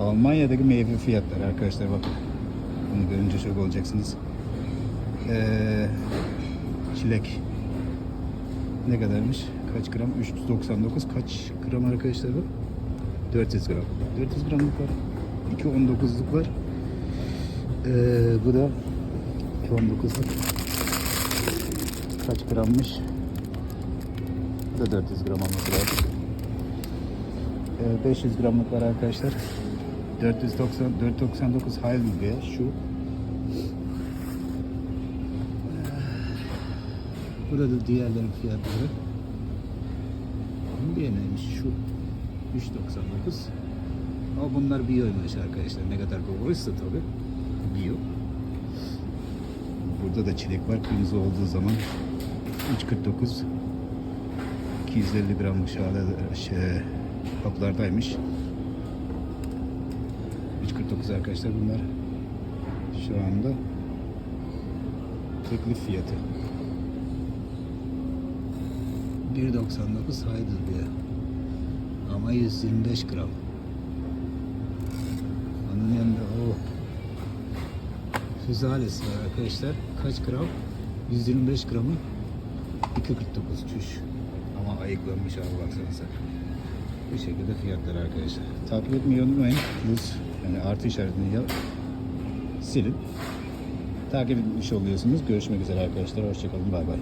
Almanya'daki meyve fiyatları arkadaşlar bakın. Bunu görünce şok olacaksınız. Ee, çilek ne kadarmış? Kaç gram? 399 kaç gram arkadaşlar bu? 400 gram. 400 gramlık var. 219'luk var. Ee, bu da 219'luk. Kaç grammış? Bu da 400 gram olması lazım. Ee, 500 gramlık var arkadaşlar. 490 499 Heidelberg şu. Burada da diğerlerin fiyatları. Bir neymiş? Şu 3.99 ama bunlar biyoymuş arkadaşlar. Ne kadar doğruysa tabi biyo burada da çilek var. Kırmızı olduğu zaman 3.49 250 gramlık şahane kaplardaymış 3.49 arkadaşlar bunlar şu anda. Teklif fiyatı. 1.99 Heidelberg ama 125 gram. Onun yanında o füzalesi var arkadaşlar. Kaç gram? 125 gramı 2.49 çüş. Ama ayıklanmış abi baksanıza bu şekilde fiyatlar arkadaşlar. Takip etmeyi unutmayın. Plus yani artı işaretini silin. Takip etmiş oluyorsunuz. Görüşmek üzere arkadaşlar. Hoşçakalın. Bay bay